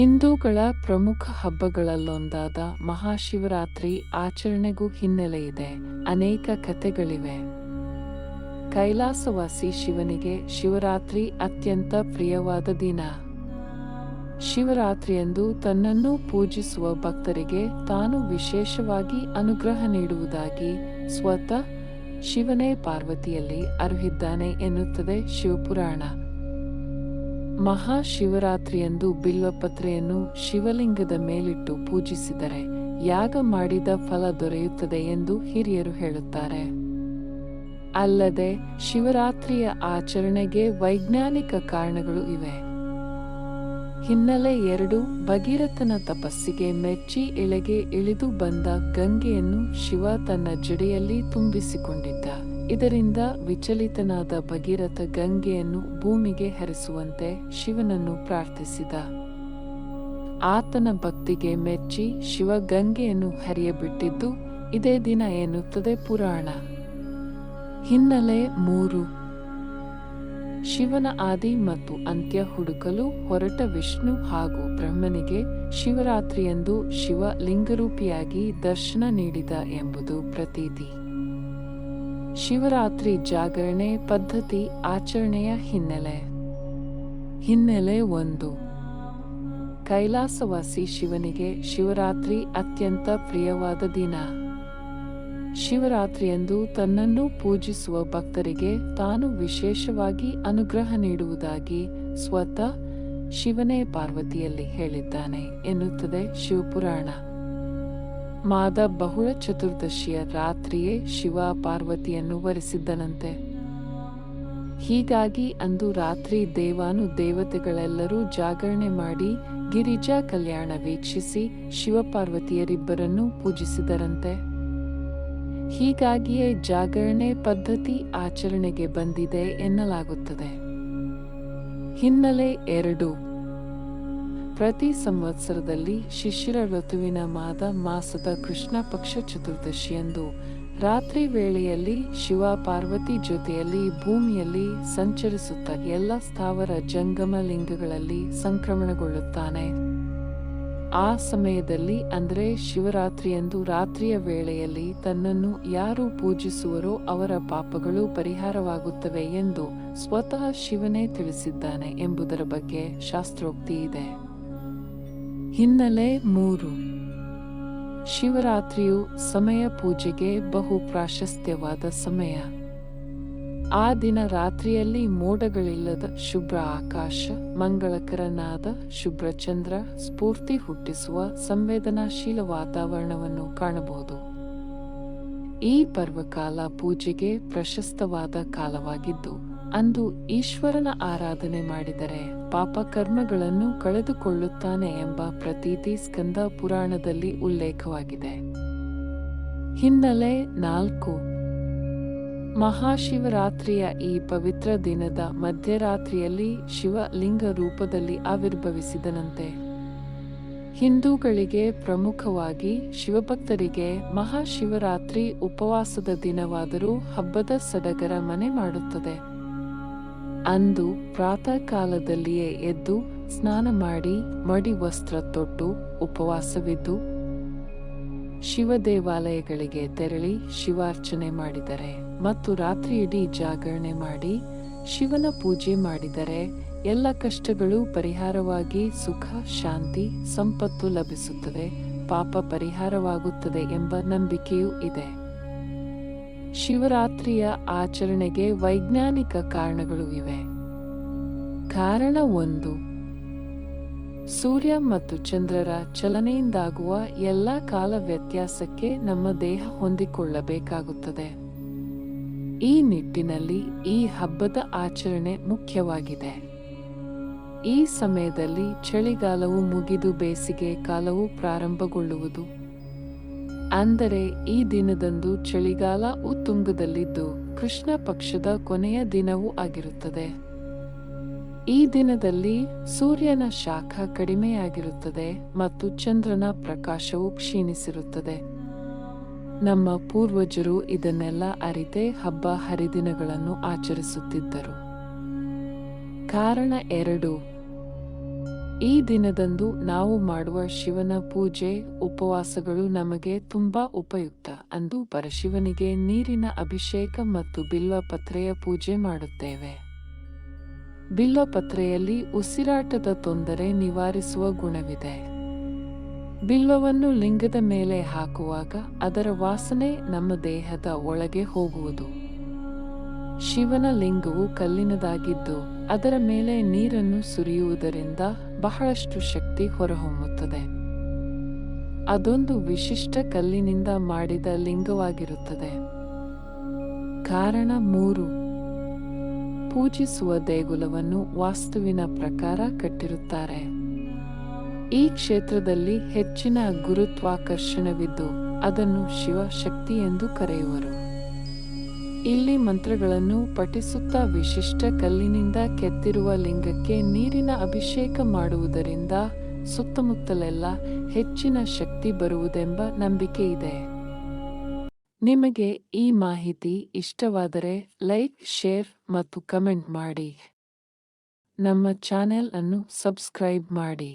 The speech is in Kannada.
ಹಿಂದೂಗಳ ಪ್ರಮುಖ ಹಬ್ಬಗಳಲ್ಲೊಂದಾದ ಮಹಾಶಿವರಾತ್ರಿ ಆಚರಣೆಗೂ ಹಿನ್ನೆಲೆಯಿದೆ ಅನೇಕ ಕಥೆಗಳಿವೆ. ಕೈಲಾಸವಾಸಿ ಶಿವನಿಗೆ ಶಿವರಾತ್ರಿ ಅತ್ಯಂತ ಪ್ರಿಯವಾದ ದಿನ. ಶಿವರಾತ್ರಿಯಂದು ತನ್ನನ್ನು ಪೂಜಿಸುವ ಭಕ್ತರಿಗೆ ತಾನು ವಿಶೇಷವಾಗಿ ಅನುಗ್ರಹ ನೀಡುವುದಾಗಿ ಸ್ವತಃ ಶಿವನೇ ಪಾರ್ವತಿಯಲ್ಲಿ ಅರುಹಿದ್ದಾನೆ ಎನ್ನುತ್ತದೆ ಶಿವಪುರಾಣ. ಮಹಾಶಿವರಾತ್ರಿಯಂದು ಬಿಲ್ವಪತ್ರೆಯನ್ನು ಶಿವಲಿಂಗದ ಮೇಲಿಟ್ಟು ಪೂಜಿಸಿದರೆ ಯಾಗ ಮಾಡಿದ ಫಲ ದೊರೆಯುತ್ತದೆ ಎಂದು ಹಿರಿಯರು ಹೇಳುತ್ತಾರೆ. ಅಲ್ಲದೆ ಶಿವರಾತ್ರಿಯ ಆಚರಣೆಗೆ ವೈಜ್ಞಾನಿಕ ಕಾರಣಗಳು ಇವೆ. ಹಿನ್ನೆಲೆ ಎರಡು, ಭಗೀರಥನ ತಪಸ್ಸಿಗೆ ಮೆಚ್ಚಿ ಇಳೆಗೆ ಇಳಿದು ಬಂದ ಗಂಗೆಯನ್ನು ಶಿವ ತನ್ನ ಜಡೆಯಲ್ಲಿ ತುಂಬಿಸಿಕೊಂಡಿದ್ದ. ಇದರಿಂದ ವಿಚಲಿತನಾದ ಭಗೀರಥ ಗಂಗೆಯನ್ನು ಭೂಮಿಗೆ ಹರಿಸುವಂತೆ ಶಿವನನ್ನು ಪ್ರಾರ್ಥಿಸಿದ. ಆತನ ಭಕ್ತಿಗೆ ಮೆಚ್ಚಿ ಶಿವ ಗಂಗೆಯನ್ನು ಹರಿಯಬಿಟ್ಟಿದ್ದು ಇದೇ ದಿನ ಎನ್ನುತ್ತದೆ ಪುರಾಣ. ಹಿನ್ನೆಲೆ ಮೂರು. ಶಿವನ ಆದಿ ಮತ್ತು ಅಂತ್ಯ ಹುಡುಕಲು ಹೊರಟ ವಿಷ್ಣು ಹಾಗೂ ಬ್ರಹ್ಮನಿಗೆ ಶಿವರಾತ್ರಿಯಂದು ಶಿವ ಲಿಂಗರೂಪಿಯಾಗಿ ದರ್ಶನ ನೀಡಿದ ಎಂಬುದು ಪ್ರತೀತಿ. ಶಿವರಾತ್ರಿ ಜಾಗರಣೆ ಪದ್ಧತಿ ಆಚರಣೆಯ ಹಿನ್ನೆಲೆ. ಹಿನ್ನೆಲೆ ಒಂದು. ಕೈಲಾಸವಾಸಿ ಶಿವನಿಗೆ ಶಿವರಾತ್ರಿ ಅತ್ಯಂತ ಪ್ರಿಯವಾದ ದಿನ. ಶಿವರಾತ್ರಿಯಂದು ತನ್ನನ್ನು ಪೂಜಿಸುವ ಭಕ್ತರಿಗೆ ತಾನು ವಿಶೇಷವಾಗಿ ಅನುಗ್ರಹ ನೀಡುವುದಾಗಿ ಸ್ವತಃ ಶಿವನೇ ಪಾರ್ವತಿಯಲ್ಲಿ ಹೇಳಿದ್ದಾನೆ ಎನ್ನುತ್ತದೆ ಶಿವಪುರಾಣ. ಮಾದ ಬಹುಳ ಚತುರ್ದಶಿಯ ರಾತ್ರಿಯೇ ಶಿವ ಪಾರ್ವತಿಯನ್ನು ವರಿಸಿದ್ದನಂತೆ. ಹೀಗಾಗಿ ಅಂದು ರಾತ್ರಿ ದೇವಾನು ದೇವತೆಗಳೆಲ್ಲರೂ ಜಾಗರಣೆ ಮಾಡಿ ಗಿರಿಜಾ ಕಲ್ಯಾಣ ವೀಕ್ಷಿಸಿ ಶಿವಪಾರ್ವತಿಯರಿಬ್ಬರನ್ನು ಪೂಜಿಸಿದರಂತೆ. ಹೀಗಾಗಿಯೇ ಜಾಗರಣೆ ಪದ್ಧತಿ ಆಚರಣೆಗೆ ಬಂದಿದೆ ಎನ್ನಲಾಗುತ್ತದೆ. ಹಿನ್ನೆಲೆ ಎರಡು. ಪ್ರತಿ ಸಂವತ್ಸರದಲ್ಲಿ ಶಿಶಿರ ಋತುವಿನ ಮಾದ ಮಾಸದ ಕೃಷ್ಣ ಪಕ್ಷ ಚತುರ್ದಶಿಯಂದು ರಾತ್ರಿ ವೇಳೆಯಲ್ಲಿ ಶಿವ ಪಾರ್ವತಿ ಜೊತೆಯಲ್ಲಿ ಭೂಮಿಯಲ್ಲಿ ಸಂಚರಿಸುತ್ತ ಎಲ್ಲ ಸ್ಥಾವರ ಜಂಗಮ ಲಿಂಗಗಳಲ್ಲಿ ಸಂಕ್ರಮಣಗೊಳ್ಳುತ್ತಾನೆ. ಆ ಸಮಯದಲ್ಲಿ ಅಂದರೆ ಶಿವರಾತ್ರಿಯಂದು ರಾತ್ರಿಯ ವೇಳೆಯಲ್ಲಿ ತನ್ನನ್ನು ಯಾರು ಪೂಜಿಸುವರೋ ಅವರ ಪಾಪಗಳು ಪರಿಹಾರವಾಗುತ್ತವೆ ಎಂದು ಸ್ವತಃ ಶಿವನೇ ತಿಳಿಸಿದ್ದಾನೆ ಎಂಬುದರ ಬಗ್ಗೆ ಶಾಸ್ತ್ರೋಕ್ತಿ ಇದೆ. ಹಿನ್ನೆಲೆ ಮೂರು. ಶಿವರಾತ್ರಿಯು ಸಮಯ ಪೂಜೆಗೆ ಬಹು ಪ್ರಾಶಸ್ತ್ಯವಾದ ಸಮಯ. ಆ ದಿನ ರಾತ್ರಿಯಲ್ಲಿ ಮೋಡಗಳಿಲ್ಲದ ಶುಭ್ರ ಆಕಾಶ, ಮಂಗಳಕರನಾದ ಶುಭ್ರ ಚಂದ್ರ ಸ್ಫೂರ್ತಿ ಹುಟ್ಟಿಸುವ ಸಂವೇದನಾಶೀಲ ವಾತಾವರಣವನ್ನು ಕಾಣಬಹುದು. ಈ ಪರ್ವಕಾಲ ಪೂಜೆಗೆ ಪ್ರಶಸ್ತವಾದ ಕಾಲವಾಗಿದ್ದು ಅಂದು ಈಶ್ವರನ ಆರಾಧನೆ ಮಾಡಿದರೆ ಪಾಪ ಕರ್ಮಗಳನ್ನು ಕಳೆದುಕೊಳ್ಳುತ್ತಾನೆ ಎಂಬ ಪ್ರತೀತಿ ಸ್ಕಂದ ಪುರಾಣದಲ್ಲಿ ಉಲ್ಲೇಖವಾಗಿದೆ. ಹಿನ್ನೆಲೆ ನಾಲ್ಕು. ಮಹಾಶಿವರಾತ್ರಿಯ ಈ ಪವಿತ್ರ ದಿನದ ಮಧ್ಯರಾತ್ರಿಯಲ್ಲಿ ಶಿವಲಿಂಗ ರೂಪದಲ್ಲಿ ಆವಿರ್ಭವಿಸಿದನಂತೆ. ಹಿಂದೂಗಳಿಗೆ ಪ್ರಮುಖವಾಗಿ ಶಿವಭಕ್ತರಿಗೆ ಮಹಾಶಿವರಾತ್ರಿ ಉಪವಾಸದ ದಿನವಾದರೂ ಹಬ್ಬದ ಸಡಗರ ಮನೆ ಮಾಡುತ್ತದೆ. ಅಂದು ಪ್ರಾತಃ ಕಾಲದಲ್ಲಿಯೇ ಎದ್ದು ಸ್ನಾನ ಮಾಡಿ ಮಡಿ ವಸ್ತ್ರ ತೊಟ್ಟು ಉಪವಾಸವಿದ್ದು ಶಿವ ದೇವಾಲಯಗಳಿಗೆ ತೆರಳಿ ಶಿವಾರ್ಚನೆ ಮಾಡಿದರೆ ಮತ್ತು ರಾತ್ರಿ ಇಡೀ ಜಾಗರಣೆ ಮಾಡಿ ಶಿವನ ಪೂಜೆ ಮಾಡಿದರೆ ಎಲ್ಲ ಕಷ್ಟಗಳು ಪರಿಹಾರವಾಗಿ ಸುಖ, ಶಾಂತಿ, ಸಂಪತ್ತು ಲಭಿಸುತ್ತದೆ ಪಾಪ ಪರಿಹಾರವಾಗುತ್ತದೆ ಎಂಬ ನಂಬಿಕೆಯೂ ಇದೆ. ಶಿವರಾತ್ರಿಯ ಆಚರಣೆಗೆ ವೈಜ್ಞಾನಿಕ ಕಾರಣಗಳು ಇವೆ. ಕಾರಣ ಒಂದು, ಸೂರ್ಯ ಮತ್ತು ಚಂದ್ರರ ಚಲನೆಯಿಂದಾಗುವ ಎಲ್ಲ ಕಾಲ ವ್ಯತ್ಯಾಸಕ್ಕೆ ನಮ್ಮ ದೇಹ ಹೊಂದಿಕೊಳ್ಳಬೇಕಾಗುತ್ತದೆ. ಈ ನಿಟ್ಟಿನಲ್ಲಿ ಈ ಹಬ್ಬದ ಆಚರಣೆ ಮುಖ್ಯವಾಗಿದೆ. ಈ ಸಮಯದಲ್ಲಿ ಚಳಿಗಾಲವು ಮುಗಿದು ಬೇಸಿಗೆ ಕಾಲವು ಪ್ರಾರಂಭಗೊಳ್ಳುವುದು ಅಂದರೆ ಈ ದಿನದಂದು ಚಳಿಗಾಲ ಉತ್ತುಂಗದಲ್ಲಿದ್ದು ಕೃಷ್ಣ ಪಕ್ಷದ ಕೊನೆಯ ದಿನವೂ ಆಗಿರುತ್ತದೆ. ಈ ದಿನದಲ್ಲಿ ಸೂರ್ಯನ ಶಾಖ ಕಡಿಮೆಯಾಗಿರುತ್ತದೆ ಮತ್ತು ಚಂದ್ರನ ಪ್ರಕಾಶವು ಕ್ಷೀಣಿಸಿರುತ್ತದೆ. ನಮ್ಮ ಪೂರ್ವಜರು ಇದನ್ನೆಲ್ಲ ಅರಿತೇ ಹಬ್ಬ ಹರಿದಿನಗಳನ್ನು ಆಚರಿಸುತ್ತಿದ್ದರು. ಕಾರಣ ಎರಡು. ಈ ದಿನದಂದು ನಾವು ಮಾಡುವ ಶಿವನ ಪೂಜೆ, ಉಪವಾಸಗಳು ನಮಗೆ ತುಂಬಾ ಉಪಯುಕ್ತ ಅಂದು ಪರಶಿವನಿಗೆ ನೀರಿನ ಅಭಿಷೇಕ ಮತ್ತು ಬಿಲ್ವಪತ್ರೆಯ ಪೂಜೆ ಮಾಡುತ್ತೇವೆ. ಬಿಲ್ವಪತ್ರೆಯಲ್ಲಿ ಉಸಿರಾಟದ ತೊಂದರೆ ನಿವಾರಿಸುವ ಗುಣವಿದೆ. ಬಿಲ್ವವನ್ನು ಲಿಂಗದ ಮೇಲೆ ಹಾಕುವಾಗ ಅದರ ವಾಸನೆ ನಮ್ಮ ದೇಹದ ಒಳಗೆ ಹೋಗುವುದು. ಶಿವನ ಲಿಂಗವು ಕಲ್ಲಿನದಾಗಿದ್ದು ಅದರ ಮೇಲೆ ನೀರನ್ನು ಸುರಿಯುವುದರಿಂದ ಬಹಳಷ್ಟು ಶಕ್ತಿ ಹೊರಹೊಮ್ಮುತ್ತದೆ. ಅದೊಂದು ವಿಶಿಷ್ಟ ಕಲ್ಲಿನಿಂದ ಮಾಡಿದ ಲಿಂಗವಾಗಿರುತ್ತದೆ. ಕಾರಣ ಮೂರು. ಪೂಜಿಸುವ ದೇಗುಲವನ್ನು ವಾಸ್ತುವಿನ ಪ್ರಕಾರ ಕಟ್ಟಿರುತ್ತಾರೆ. ಈ ಕ್ಷೇತ್ರದಲ್ಲಿ ಹೆಚ್ಚಿನ ಗುರುತ್ವಾಕರ್ಷಣವಿದ್ದು ಅದನ್ನು ಶಿವಶಕ್ತಿ ಎಂದು ಕರೆಯುವರು. ಇಲ್ಲಿ ಮಂತ್ರಗಳನ್ನು ಪಠಿಸುತ್ತಾ ವಿಶಿಷ್ಟ ಕಲ್ಲಿನಿಂದ ಕೆತ್ತಿರುವ ಲಿಂಗಕ್ಕೆ ನೀರಿನ ಅಭಿಷೇಕ ಮಾಡುವುದರಿಂದ ಸುತ್ತಮುತ್ತಲೆಲ್ಲ ಹೆಚ್ಚಿನ ಶಕ್ತಿ ಬರುವುದೆಂಬ ನಂಬಿಕೆ ಇದೆ. ನಿಮಗೆ ಈ ಮಾಹಿತಿ ಇಷ್ಟವಾದರೆ ಲೈಕ್, ಶೇರ್ ಮತ್ತು ಕಮೆಂಟ್ ಮಾಡಿ. ನಮ್ಮ ಚಾನೆಲ್ ಅನ್ನು ಸಬ್ಸ್ಕ್ರೈಬ್ ಮಾಡಿ.